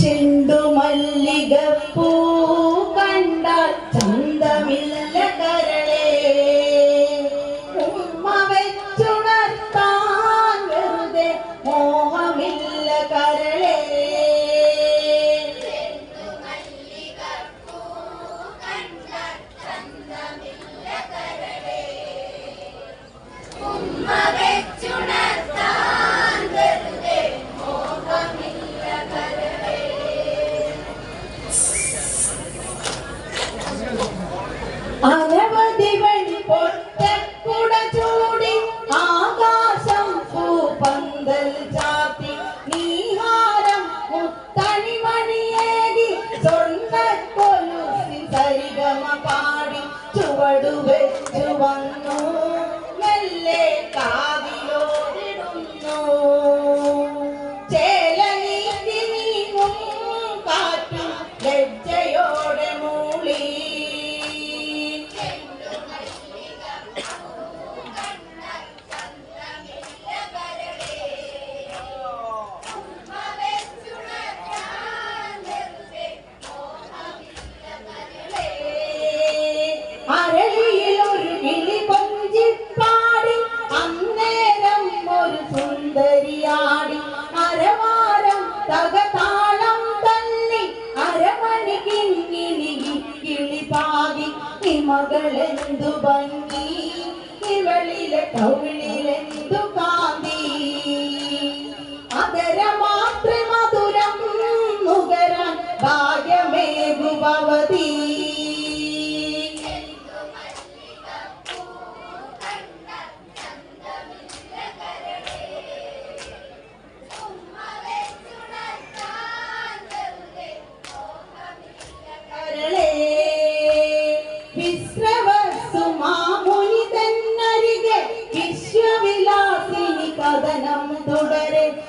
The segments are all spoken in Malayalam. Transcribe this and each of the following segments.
ചെണ്ടു പൂ കണ്ട ചന്ദ മകളെന്തു ഭംഗി? ഇവളിലെ കൗളിലെന്തു കാ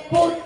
por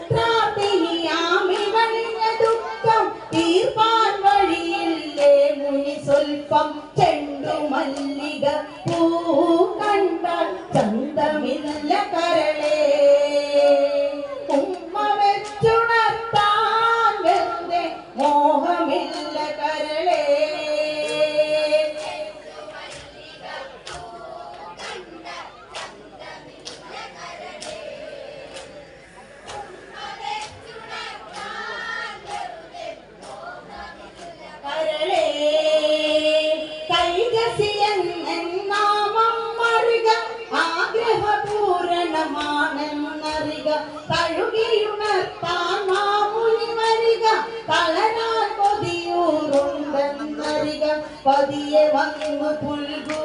പതിയെ വന്നു പുൽകൂ.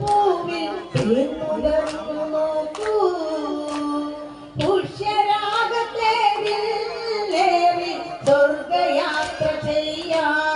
പൂവിൽ തീർന്നു നോക്കൂ. പുഷ്യരാഗത്തേറിൽ സ്വർഗയാത്ര ചെയ്യാ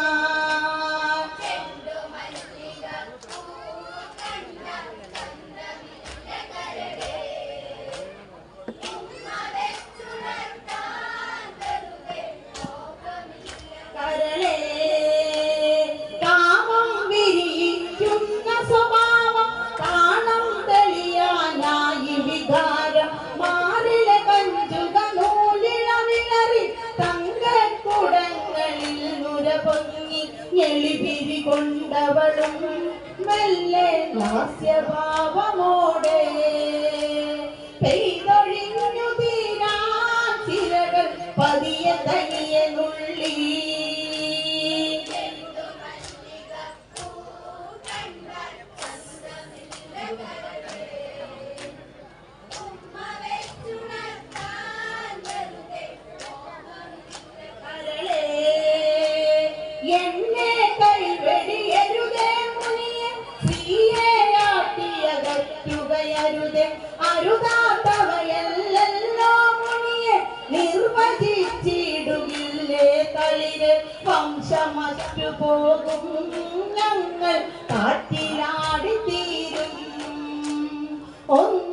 ഹാസ്യഭാവമോടെ. നിർവചിച്ചിടുകില്ലേ തളിര് വംശമറ്റു പോകും ഞങ്ങൾ കാട്ടിലാടി തീരും ഒന്ന്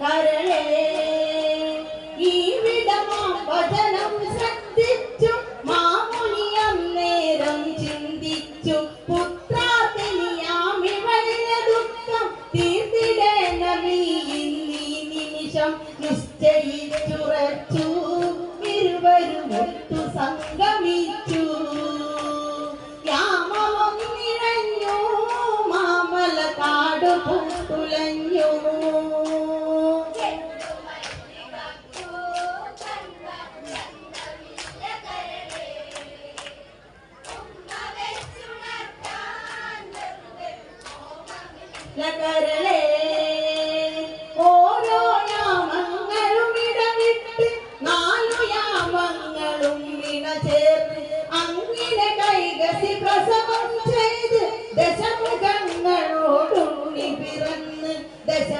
കരളേ ഈ വിധമാം വചനം ശ്രദ്ധിച്ചു. മാമുനിയം നേരം ചിന്തിച്ചു. പുത്രാതിനിയാമിവളുടെ ദുഃഖം തീർത്തിടേണമീ ഇന്നീ നിമിഷം നിശ്ചയിച്ചുറച്ചു. ഇരുവരും ഒത്തു സംഗമിച്ചു യാമമൊന്നിഴഞ്ഞു മാമല കാടു പൂത്തുലഞ്ഞു. കൃഷ്ണകരളേ ഓരോ നാമങ്ങളും ഇടവിട്ട് നാലു യാമങ്ങളും ഇണ ചേർന്ന് അങ്ങനെ കൈകസി പ്രസവം ചെയ്ത് ദശമുഖങ്ങളോടുണ്ണി പിറന്ന് ദശ